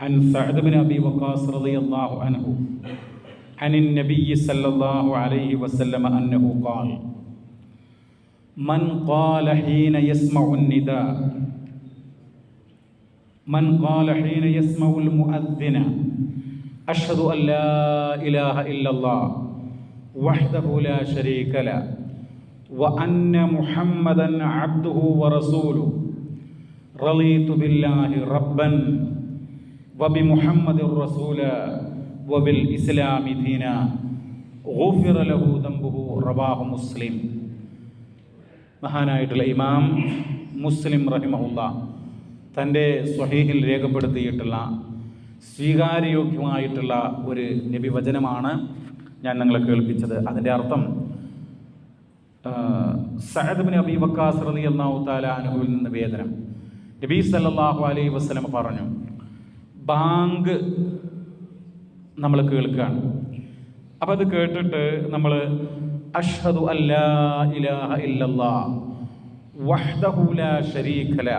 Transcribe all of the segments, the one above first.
عن سعد بن أبي وقاص رضي الله عنه عن النبي صلى الله عليه وسلم أنه قال من قال حين يسمع النداء من قال حين يسمع المؤذن أشهد أن لا إله إلا الله وحده لا شريك له وأن محمدا عبده ورسوله رضيت بالله ربا وبي محمد റസൂല വബിൽ ഇസ്ലാമി ദീന له ലഹു رواه مسلم. മുസ്ലിം മഹാനായിട്ടുള്ള ഇമാം മുസ്ലിം റഹിമഹുല്ല തന്റെ സ്വഹീഹിൽ രേഖപ്പെടുത്തിയിട്ടുള്ള സ്വീകാര്യയോഗ്യമായിട്ടുള്ള ഒരു നബി വചനമാണ് ഞാൻ നിങ്ങളെ കേൾപ്പിച്ചത്. അതിന്റെ അർത്ഥം സഹദ്ബിൻ അബി വക്കാസ് റലി അള്ളാഹു താല അനുഭവിൽ നിന്ന് വേദനം. നബീ സല്ലാഹു അലൈ വസ്ലം പറഞ്ഞു ബാങ്ക് നമ്മൾ കേൾക്കുകയാണ് അപ്പം അത് കേട്ടിട്ട് നമ്മൾ അഷ്ഹദു അല്ലാ ഇലാഹ ഇല്ലല്ലാ വഹ്ദഹു ലാ ശരീക ല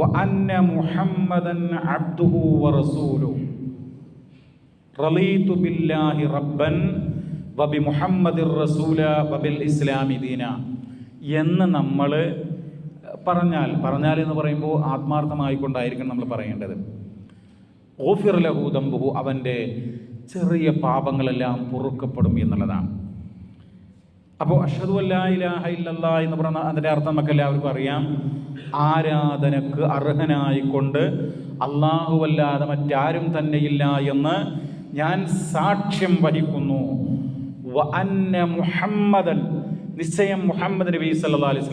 വഅന്ന മുഹമ്മദൻ അബ്ദുഹു വറസൂലു റളീതു ബില്ലാഹി റബ്ബൻ വബി മുഹമ്മദിർ റസൂല വബിൽ ഇസ്ലാമി ദീന എന്ന് നമ്മൾ പറഞ്ഞാൽ പറഞ്ഞാൽ എന്ന് പറയുമ്പോൾ ആത്മാർത്ഥമായിക്കൊണ്ടായിരിക്കണം നമ്മൾ പറയേണ്ടത്. ഓഫിർ ലഹൂദംബുഹു അവന്റെ ചെറിയ പാപങ്ങളെല്ലാം പൊറുക്കപ്പെടും എന്നുള്ളതാണ്. അപ്പോൾ അഷദു അല്ലാ ഇലാഹ ഇല്ലല്ലാ എന്ന് പറഞ്ഞ അതിന്റെ അർത്ഥം നമുക്ക് എല്ലാവർക്കും അറിയാം. ആരാധനക്ക് അർഹനായിക്കൊണ്ട് അല്ലാഹുവല്ലാതെ മറ്റാരും തന്നെയില്ല എന്ന് ഞാൻ സാക്ഷ്യം വഹിക്കുന്നു. മുഹമ്മദൻ നിശ്ചയം മുഹമ്മദ് നബി സല്ലാ അലൈഹി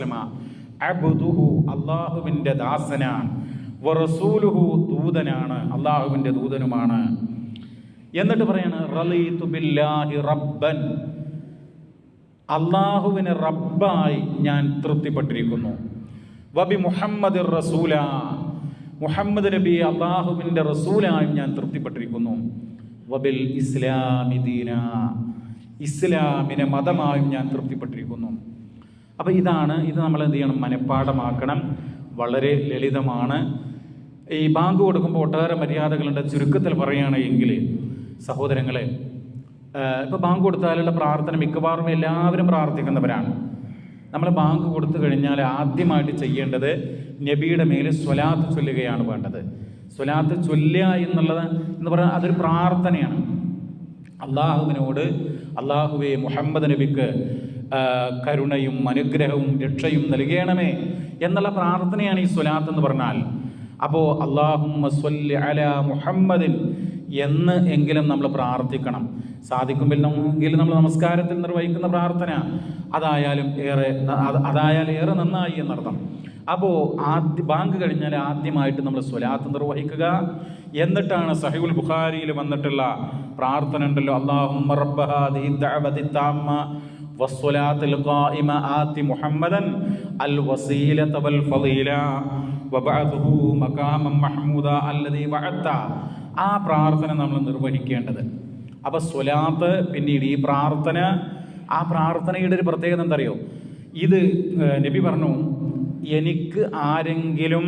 അബുദുഹു അള്ളാഹുവിന്റെ ദാസനാണ്. വറസൂലുഹു ദൂതനാണ് അള്ളാഹുവിന്റെ ദൂതനുമാണ്. എന്നിട്ട് പറയാണ് റലീതു ബില്ലാഹി റബ്ബൻ. അള്ളാഹുവിന് റബ്ബായി ഞാൻ തൃപ്തിപ്പെട്ടിരിക്കുന്നു. വബി മുഹമ്മദ് റസൂല. മുഹമ്മദ് നബി അള്ളാഹുവിന്റെ റസൂലായും ഞാൻ തൃപ്തിപ്പെട്ടിരിക്കുന്നു. വബിൽ ഇസ്ലാമി ദീന. ഇസ്ലാമിനെ മതമായും ഞാൻ തൃപ്തിപ്പെട്ടിരിക്കുന്നു. അപ്പോൾ ഇതാണ് ഇത് നമ്മൾ എന്ത് ചെയ്യണം? മനഃപ്പാഠമാക്കണം. വളരെ ലളിതമാണ്. ഈ ബാങ്ക് കൊടുക്കുമ്പോൾ ഒട്ടേറെ മര്യാദകളുണ്ട്. ചുരുക്കത്തിൽ പറയുകയാണെങ്കിൽ സഹോദരങ്ങളെ ഇപ്പോൾ ബാങ്ക് കൊടുത്താലുള്ള പ്രാർത്ഥന മിക്കവാറും എല്ലാവരും പ്രാർത്ഥിക്കുന്നവരാണ്. നമ്മൾ ബാങ്ക് കൊടുത്തു കഴിഞ്ഞാൽ ആദ്യമായിട്ട് ചെയ്യേണ്ടത് നബിയുടെ മേൽ സ്വലാത്ത് ചൊല്ലുകയാണ് വേണ്ടത്. സ്വലാത്ത് ചൊല്ലുക എന്നുള്ളത് എന്ന് പറഞ്ഞാൽ അതൊരു പ്രാർത്ഥനയാണ്. അള്ളാഹുവിനോട് അള്ളാഹുവെ മുഹമ്മദ് നബിക്ക് കരുണയും അനുഗ്രഹവും രക്ഷയും നൽകണമേ എന്നുള്ള പ്രാർത്ഥനയാണ് ഈ സ്വലാത്ത് എന്ന് പറഞ്ഞാൽ. അപ്പോൾ അള്ളാഹുമ്മ സ്വല്ലി അല മുഹമ്മദിൻ എന്ന് എങ്കിലും നമ്മൾ പ്രാർത്ഥിക്കണം സാധിക്കുമ്പോൾ എങ്കിലും നമ്മൾ നമസ്കാരത്തിൽ നിർവഹിക്കുന്ന പ്രാർത്ഥന അതായാലും ഏറെ അതായാലും ഏറെ നന്നായി എന്നർത്ഥം അപ്പോൾ ആദ്യ ബാങ്ക് കഴിഞ്ഞാൽ ആദ്യമായിട്ട് നമ്മൾ സ്വലാത്ത് നിർവഹിക്കുക എന്നിട്ടാണ് സഹിഉൽ ബുഖാരിയിൽ വന്നിട്ടുള്ള പ്രാർത്ഥന ഉണ്ടല്ലോ അള്ളാഹുമ്മ والصلاة القائمة آت محمدا الوسيلة والفضيلة മഹ്മൂദ അല്ലതി വഴത്ത ആ പ്രാർത്ഥന നമ്മൾ നിർവഹിക്കേണ്ടത്. അപ്പോൾ സ്വലാത്ത് പിന്നീട് ഈ പ്രാർത്ഥന ആ പ്രാർത്ഥനയുടെ ഒരു പ്രത്യേകത എന്തറിയോ ഇത് നബി പറഞ്ഞു എനിക്ക് ആരെങ്കിലും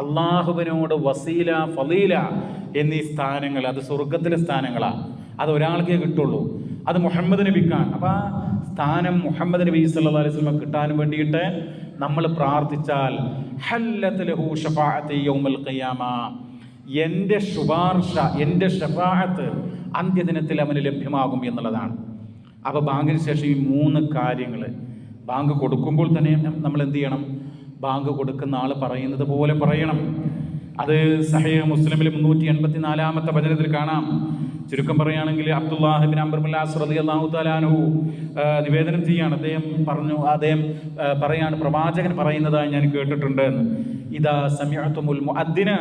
അള്ളാഹുവിനോട് വസീല ഫലീല എന്നീ സ്ഥാനങ്ങൾ അത് സ്വർഗത്തിലെ സ്ഥാനങ്ങളാണ് അത് ഒരാൾക്കേ കിട്ടുള്ളൂ. അത് മുഹമ്മദ് നബിക്കാണ്. അപ്പം ആ സ്ഥാനം മുഹമ്മദ് നബി സല്ലാ അലൈഹി സ്വലം കിട്ടാൻ വേണ്ടിയിട്ട് നമ്മൾ പ്രാർത്ഥിച്ചാൽ എന്റെ ശുപാർശ എന്റെ ഷഫാഅത്ത് അന്ത്യദിനത്തിൽ അവന് ലഭ്യമാകും എന്നുള്ളതാണ്. അപ്പോൾ ബാങ്കിന് ശേഷം ഈ മൂന്ന് കാര്യങ്ങൾ ബാങ്ക് കൊടുക്കുമ്പോൾ തന്നെ നമ്മൾ എന്ത് ചെയ്യണം? ബാങ്ക് കൊടുക്കുന്ന ആൾ പറയുന്നത് പോലെ പറയണം. അത് സഹയ മുസ്ലിമിൽ മുന്നൂറ്റി എൺപത്തി നാലാമത്തെ ഭജനത്തിൽ കാണാം. ചുരുക്കം പറയുകയാണെങ്കിൽ അബ്ദുല്ലാഹിബിൻ അംബർമുല്ലാസ് റതി അള്ളാഹു താലാനു നിവേദനം ചെയ്യാണ് അദ്ദേഹം പറഞ്ഞു അദ്ദേഹം പറയാണ് പ്രവാചകൻ പറയുന്നതായി ഞാൻ കേട്ടിട്ടുണ്ട് എന്ന്. ഇതാ സമയത്തുമുൽ മുഅദ്ദിന്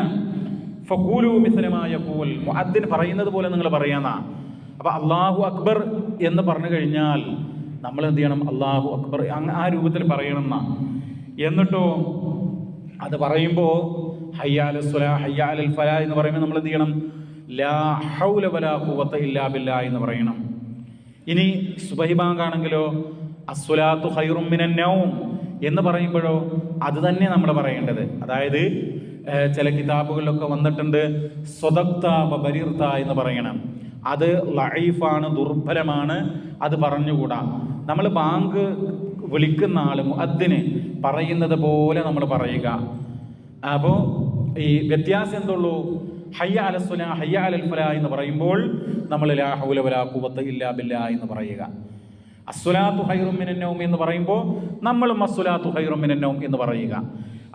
ഫക്കൂലു മിഥുനമായ കൂൽ മുഅദ്ദിൻ പറയുന്നത് പോലെ നിങ്ങൾ പറയാന്നാ. അപ്പോൾ അള്ളാഹു അക്ബർ എന്ന് പറഞ്ഞു കഴിഞ്ഞാൽ നമ്മൾ എന്ത് ചെയ്യണം? അള്ളാഹു അക്ബർ ആ രൂപത്തിൽ പറയണം എന്നാ എന്നിട്ടോ അത് പറയുമ്പോൾ ഹയ്യാൽ സുല ഹയ്യാൽ ഫല എന്ന് പറയുമ്പോൾ നമ്മൾ എന്ത് ചെയ്യണം? ലാ ഹൗല വലാ ഇല്ലാ എന്ന് പറയണം. ഇനി സുബഹിബാങ്കാണെങ്കിലോ അസ്വലാത്തു ഹൈറും മിനന്നവും എന്ന് പറയുമ്പോഴോ അത് തന്നെ നമ്മൾ പറയേണ്ടത്. അതായത് ചില കിതാബുകളിലൊക്കെ വന്നിട്ടുണ്ട് സ്വതക്ത ബരീർത്ത എന്ന് പറയണം. അത് ലൈഫാണ് ദുർബലമാണ് അത് പറഞ്ഞുകൂടാ. നമ്മൾ ബാങ്ക് വിളിക്കുന്ന ആൾ മുഅദ്ദിന് പറയുന്നത് പോലെ നമ്മൾ പറയുക. അപ്പോൾ ഈ വ്യത്യാസം എന്തുള്ളൂ? ഹയ്യ അലസുല ഹയ്യ അലൽ ഫല എന്ന് പറയുമ്പോൾ നമ്മൾ ലാ ഹൗല വലാ ഇല്ലാ ബില്ല എന്ന് പറയുക. അസ്വലാത്തു ഹൈറും മിനന്നവും എന്ന് പറയുമ്പോൾ നമ്മളും അസ്വലാത്തു ഹൈറും മിനന്നവും എന്ന് പറയുക.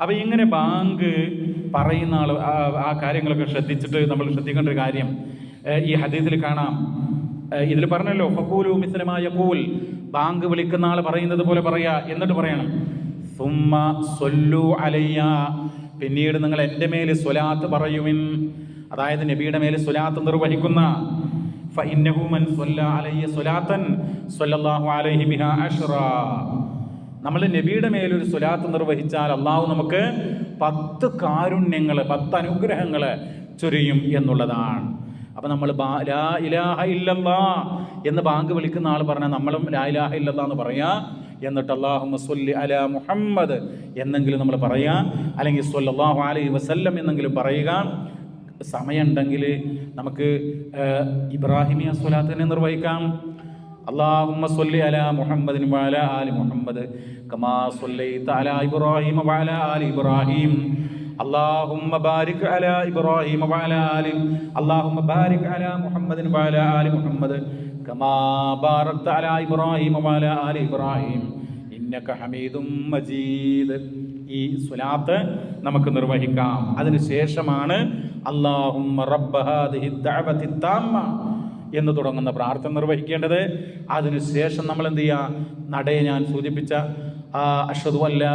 അപ്പോൾ ഇങ്ങനെ ബാങ്ക് പറയുന്ന ആൾ ആ- കാര്യങ്ങളൊക്കെ ശ്രദ്ധിച്ചിട്ട് നമ്മൾ ശ്രദ്ധിക്കേണ്ട ഒരു കാര്യം ഈ ഹദീസിൽ കാണാം. ഇതിൽ പറഞ്ഞല്ലോ ഫക്കൂലു മിസ്ലമായ കൂൽ ബാങ്ക് വിളിക്കുന്ന ആൾ പറയുന്നത് പോലെ പറയാ. എന്നിട്ട് പറയണം സുമ്മ സൊല്ലു അലയ്യ പിന്നീട് നിങ്ങൾ എന്റെ മേൽ സ്വലാത്ത് പറയുമിൻ അതായത് നബിയുടെ മേൽ സ്വലാത്ത് നിർവഹിക്കുന്ന നമ്മൾ നബിയുടെ മേലൊരു സ്വലാത്ത് നിർവഹിച്ചാൽ അള്ളാഹു നമുക്ക് പത്ത് കാരുണ്യങ്ങൾ പത്ത് അനുഗ്രഹങ്ങൾ ചൊരിയും എന്നുള്ളതാണ്. അപ്പം നമ്മൾ ലാ ഇലാഹ ഇല്ലല്ലാ എന്ന് ബാങ്ക് വിളിക്കുന്ന ആൾ പറഞ്ഞാൽ നമ്മളും ലാ ഇലാഹ ഇല്ലല്ലാ എന്ന് പറയാ. എന്നിട്ട് അള്ളാഹു സൊല്ലി അല മുഹമ്മദ് എന്നെങ്കിലും നമ്മൾ പറയാ അല്ലെങ്കിൽ സ്വല്ലല്ലാഹു അലൈഹി വസല്ലം എന്നെങ്കിലും പറയുക സമയമുണ്ടെങ്കിൽ നമുക്ക് ഏഹ്, ഇബ്രാഹിമിയ സ്വലാത്ത് തന്നെ നിർവഹിക്കാം اللهم صل على محمد وعلى آل محمد كما صليت على إبراهيم وعلى آل إبراهيم اللهم بارك على إبراهيم وعلى آل اللهم بارك على محمد وعلى آل محمد كما باركت على إبراهيم وعلى آل إبراهيم ഇന്നക ഹമീദും മജീദ് ഈ സ്വലാത്ത് നമുക്ക് നിർവഹിക്കാം അതിനുശേഷമാണ് അള്ളാഹുമ്മ റബ്ബ ഹാദിഹി ദഅവതി താമ്മ എന്ന് തുടങ്ങുന്ന പ്രാർത്ഥന നിർവഹിക്കേണ്ടത് അതിനുശേഷം നമ്മൾ എന്ത് ചെയ്യുക നടയെ ഞാൻ സൂചിപ്പിച്ച ആ, അഷ്ഹദു അല്ലാ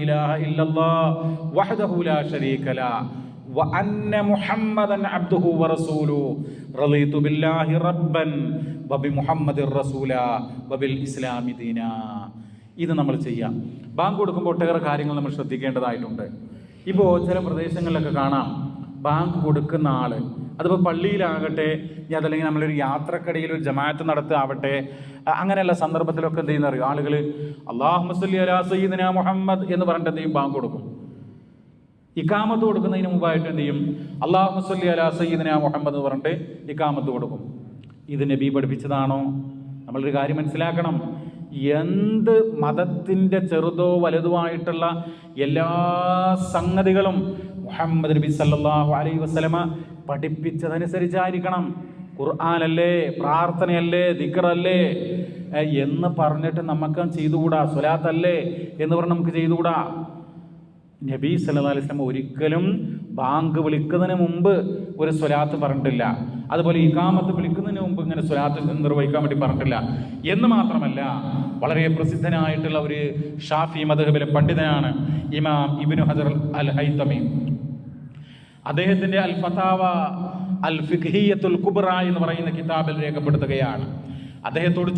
ഇലാഹ ഇല്ലല്ലാഹ് വഹ്ദഹു ലാ ശരീക ല وأن محمدا عبده ورسوله رضيت بالله ربا وبمحمد رسولا وبالإسلام دينا ഇത് നമ്മൾ ചെയ്യാം ബാങ്ക് കൊടുക്കുമ്പോൾ ഒട്ടേറെ കാര്യങ്ങൾ നമ്മൾ ശ്രദ്ധിക്കേണ്ടതായിട്ടുണ്ട് ഇപ്പോൾ ചില പ്രദേശങ്ങളിലൊക്കെ കാണാം ബാങ്ക് കൊടുക്കുന്ന ആള് അതിപ്പോൾ പള്ളിയിലാകട്ടെ ഇനി അതല്ലെങ്കിൽ നമ്മളൊരു യാത്രക്കിടയിൽ ഒരു ജമാഅത്ത് നടത്താവട്ടെ അ- അങ്ങനെയുള്ള സന്ദർഭത്തിലൊക്കെ എന്ത് ചെയ്യുന്ന അറിയോ ആളുകൾ അള്ളാഹു മുസ്ലി അലാ സയ്യിദിന മുഹമ്മദ് എന്ന് പറഞ്ഞിട്ട് എന്ത് ചെയ്യും ബാങ്ക് കൊടുക്കും ഇക്കാമത്ത് കൊടുക്കുന്നതിന് മുമ്പായിട്ട് എന്ത് ചെയ്യും? അള്ളാഹു മുസ്ലി അലാ സയ്യിദിന മുഹമ്മദ് എന്ന് പറഞ്ഞിട്ട് ഇക്കാമത്ത് കൊടുക്കും. ഇത് നബി പഠിപ്പിച്ചതാണോ? നമ്മളൊരു കാര്യം മനസ്സിലാക്കണം. എന്ത് മതത്തിന്റെ ചെറുതോ വലുതോ ആയിട്ടുള്ള എല്ലാ സംഗതികളും മുഹമ്മദ് നബി സല്ലാഹു അലൈ വസ്ലമ പഠിപ്പിച്ചതനുസരിച്ചായിരിക്കണം. ഖുർആാനല്ലേ? പ്രാർത്ഥനയല്ലേ? ദിക്റല്ലേ? എന്ന് പറഞ്ഞിട്ട് നമുക്ക് ചെയ്തുകൂടാ? സ്വലാത്തല്ലേ? എന്ന് പറഞ്ഞ് നമുക്ക് ചെയ്തുകൂടാ? നബി സല്ലാ അലൈഹി വസല്ലം ഒരിക്കലും ബാങ്ക് വിളിക്കുന്നതിന് മുമ്പ് ഒരു സ്വലാത്ത് പറഞ്ഞിട്ടില്ല. അതുപോലെ ഇഖാമത്ത് വിളിക്കുന്നതിന് മുമ്പ് ഇങ്ങനെ സ്വലാത്ത് നിർവഹിക്കാൻ വേണ്ടി പറഞ്ഞിട്ടില്ല. എന്ന് മാത്രമല്ല വളരെ പ്രസിദ്ധനായിട്ടുള്ള ഒരു ഷാഫി മദ്ഹബിലെ പണ്ഡിതനാണ് ഇമാം ഇബിനു ഹജർ അൽ ഹൈത്തമി അദ്ദേഹത്തിന്റെ അൽ ഫതാവ അൽ ഫിഖിയത്തുൽ കുബ്ര എന്ന് പറയുന്ന കിതാബിൽ രേഖപ്പെടുത്തുകയാണ്. അദ്ദേഹത്തോട്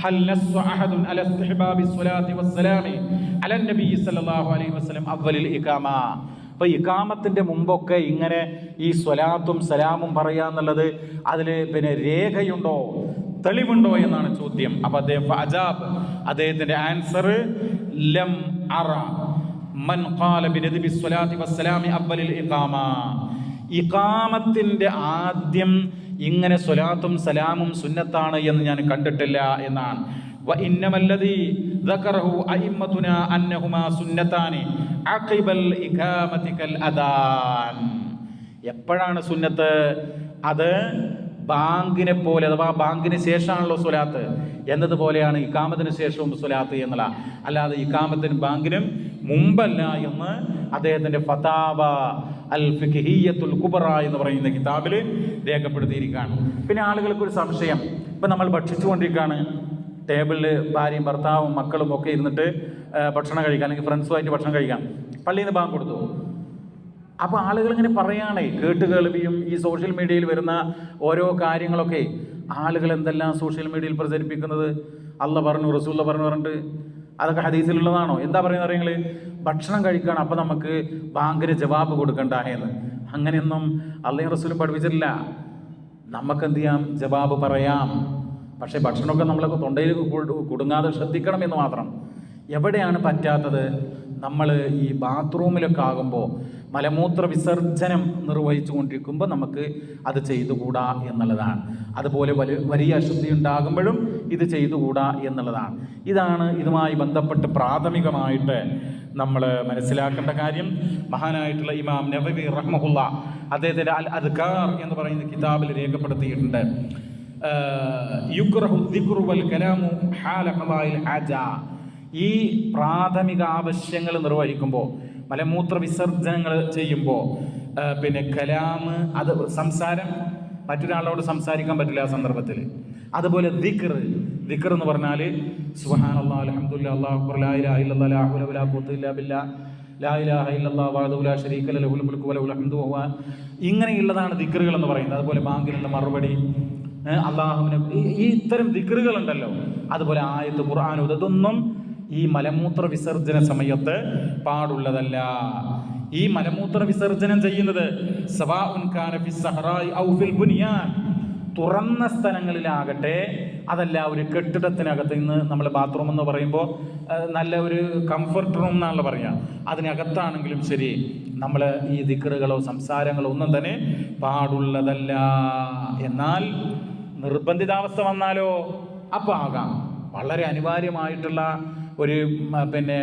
ചോദിക്കാൻ ഹൽ നസ്സ അഹദുൻ അല ഇസ്തിഹ്ബാബി സ്വലാത്തി വസ്സലാമി അല നബി സല്ലല്ലാഹു അലൈഹി വസല്ലം അവലിൽ ഇഖാമ അപ്പോൾ ഇക്കാമത്തിന്റെ മുമ്പൊക്കെ ഇങ്ങനെ ഈ സ്വലാത്തും സലാമും പറയുക എന്നുള്ളത് അതിൽ പിന്നെ രേഖയുണ്ടോ? തെളിവുണ്ടോ എന്നാണ് ചോദ്യം. അപ്പൊ അദ്ദേഹം അജാബ്. അദ്ദേഹത്തിന്റെ ആൻസർ ലം അറ. മൻ ഖാല ബിനദബി സ്വലാത്തി വസ്സലാമി അവലിൽ ഇഖാമ. ഇഖാമത്തിന്റെ ആദ്യം ഇങ്ങനെ സ്വലാത്തും സലാമും സുന്നത്താണ് എന്ന് ഞാൻ കണ്ടിട്ടില്ല എന്നാണ്. എപ്പോഴാണ് സുന്നത്ത്? അത് ബാങ്കിനെ പോലെ അഥവാ ബാങ്കിന് ശേഷമാണല്ലോ സ്വലാത്ത്. എന്നതുപോലെയാണ് ഇക്കാമത്തിന് ശേഷവും സ്വലാത്ത് എന്നുള്ള. അല്ലാതെ ഇക്കാമത്തിനും ബാങ്കിനും മുമ്പല്ല എന്ന് അദ്ദേഹത്തിന്റെ ഫതാവ അൽ ഫിഖിഹിയത്തുൽ കുബറ എന്ന് പറയുന്ന കിതാബിൽ രേഖപ്പെടുത്തിയിരിക്കുകയാണ്. പിന്നെ ആളുകൾക്ക് ഒരു സംശയം. ഇപ്പം നമ്മൾ ഭക്ഷിച്ചുകൊണ്ടിരിക്കുകയാണ്. ടേബിളിൽ ഭാര്യയും ഭർത്താവും മക്കളും ഒക്കെ ഇരുന്നിട്ട് ഭക്ഷണം കഴിക്കാം. അല്ലെങ്കിൽ ഫ്രണ്ട്സുമായിട്ട് ഭക്ഷണം കഴിക്കാം. പള്ളിയിൽ നിന്ന് ബാങ്ക് കൊടുത്തു. അപ്പോൾ ആളുകൾ ഇങ്ങനെ പറയുകയാണേ കേട്ട് കേൾവിയും ഈ സോഷ്യൽ മീഡിയയിൽ വരുന്ന ഓരോ കാര്യങ്ങളൊക്കെ. ആളുകൾ എന്തെല്ലാം സോഷ്യൽ മീഡിയയിൽ പ്രചരിപ്പിക്കുന്നത്? അല്ല പറഞ്ഞു റസൂല്ല പറഞ്ഞു പറഞ്ഞിട്ട് അതൊക്കെ ഹദീസിലുള്ളതാണോ? എന്താ പറയുന്നത് അറിയങ്ങൾ ഭക്ഷണം കഴിക്കുകയാണ് അപ്പം നമുക്ക് ബാങ്കിന് ജവാബ് കൊടുക്കണ്ട എന്ന്. അങ്ങനെയൊന്നും അള്ളയും റസൂലും പഠിപ്പിച്ചിട്ടില്ല. നമുക്ക് എന്ത് ചെയ്യാം ജവാബ് പറയാം. പക്ഷേ ഭക്ഷണമൊക്കെ നമ്മളൊക്കെ തൊണ്ടയിൽ കുടുങ്ങാതെ ശ്രദ്ധിക്കണം എന്ന് മാത്രം. എവിടെയാണ് പറ്റാത്തത്? നമ്മൾ ഈ ബാത്റൂമിലൊക്കെ ആകുമ്പോൾ മലമൂത്ര വിസർജനം നിർവഹിച്ചു കൊണ്ടിരിക്കുമ്പോൾ നമുക്ക് അത് ചെയ്തുകൂടാ എന്നുള്ളതാണ്. അതുപോലെ വലിയ അശുദ്ധി ഉണ്ടാകുമ്പോഴും ഇത് ചെയ്തുകൂടാ എന്നുള്ളതാണ്. ഇതാണ് ഇതുമായി ബന്ധപ്പെട്ട് പ്രാഥമികമായിട്ട് നമ്മൾ മനസ്സിലാക്കേണ്ട കാര്യം. മഹാനായിട്ടുള്ള ഇമാം നബവി റഹ്മുല്ല അദ്ദേഹത്തിന്റെ അൽ അദ്കാർ എന്ന് പറയുന്ന കിതാബിൽ രേഖപ്പെടുത്തിയിട്ടുണ്ട്. കലാമു ഈ പ്രാഥമിക ആവശ്യങ്ങൾ നിർവഹിക്കുമ്പോൾ മലമൂത്ര വിസർജനങ്ങൾ ചെയ്യുമ്പോൾ പിന്നെ കലാമ് അത് സംസാരം മറ്റൊരാളോട് സംസാരിക്കാൻ പറ്റില്ല ആ സന്ദർഭത്തിൽ. അതുപോലെ ദിക്ർ. ദിക്ർ എന്ന് പറഞ്ഞാൽ ബില്ലാ ശരീക ലഹു ലഹുൽ മുൽക്കു വലഹുൽ ഹംദു വഹുവ. ഇങ്ങനെയുള്ളതാണ് ദിക്റുകൾ എന്ന് പറയുന്നത്. അതുപോലെ ബാങ്കിനുള്ള മറുപടി അള്ളാഹുവിനെ ഈ ഇത്തരം ദിക്റുകൾ ഉണ്ടല്ലോ അതുപോലെ ആയത്ത് ഖുർആൻ ഇതൊന്നും ഈ മലമൂത്ര വിസർജന സമയത്ത് പാടുള്ളതല്ല. ഈ മലമൂത്ര വിസർജനം ചെയ്യുന്നത് ഫി സഹറായി ഔ ഫിൽ ബുനിയാൻ. തുറന്ന സ്ഥലങ്ങളിലാകട്ടെ അതല്ല ഒരു കെട്ടിടത്തിനകത്ത് ഇന്ന് നമ്മൾ ബാത്റൂം എന്ന് പറയുമ്പോൾ നല്ല ഒരു കംഫർട്ട് റൂം എന്നാണല്ലോ പറയുക അതിനകത്താണെങ്കിലും ശരി നമ്മൾ ഈ ദിക്കറുകളോ സംസാരങ്ങളോ ഒന്നും തന്നെ പാടുള്ളതല്ല. എന്നാൽ നിർബന്ധിതാവസ്ഥ വന്നാലോ? അപ്പോൾ ആകാം വളരെ അനിവാര്യമായിട്ടുള്ള ഒരു പിന്നെ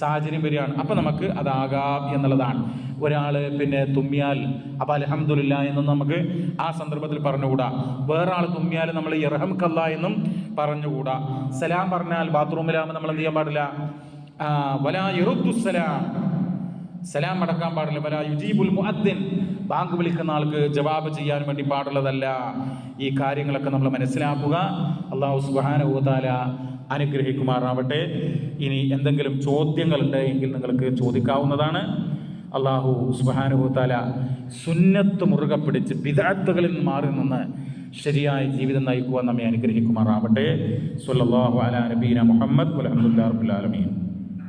സാഹചര്യം വരികയാണ്. അപ്പം നമുക്ക് അതാകാം എന്നുള്ളതാണ്. ഒരാൾ പിന്നെ തുമ്മിയാൽ അപ്പം അലഹമ്മദില്ല എന്നും നമുക്ക് ആ സന്ദർഭത്തിൽ പറഞ്ഞുകൂടാ. വേറെ ആൾ തുമ്മിയാൽ നമ്മൾ ഇറഹം കല്ല എന്നും പറഞ്ഞുകൂടാ. സലാം പറഞ്ഞാൽ ബാത്റൂമിലാകുമ്പോൾ നമ്മൾ എന്ത് ചെയ്യാൻ പാടില്ല? വലാ ഇറുദ്ദുസലാം സലാം. അടക്കാൻ പാടില്ല. വലാ യുജീബുൽ മുഅദ്ദിൻ. ബാങ്ക് വിളിക്കുന്ന ആൾക്ക് ജവാബ് ചെയ്യാൻ വേണ്ടി പാടുള്ളതല്ല. ഈ കാര്യങ്ങളൊക്കെ നമ്മൾ മനസ്സിലാക്കുക. അള്ളാഹു സുബാന തആല അനുഗ്രഹിക്കുമാറാവട്ടെ. ഇനി എന്തെങ്കിലും ചോദ്യങ്ങളുണ്ട് എങ്കിൽ നിങ്ങൾക്ക് ചോദിക്കാവുന്നതാണ്. അള്ളാഹു സുബ്ഹാനഹു തആല സുന്നത്ത് മുറുകെ പിടിച്ച് വിദഗ്ധകളിൽ മാറി നിന്ന് ശരിയായ ജീവിതം നയിക്കുവാൻ നമ്മെ അനുഗ്രഹിക്കുമാറാവട്ടെ. സുല്ലാഹു അലാ നബീന മുഹമ്മദ് അലഹമുല്ലാ റബ്ബിൽ ആലമീൻ.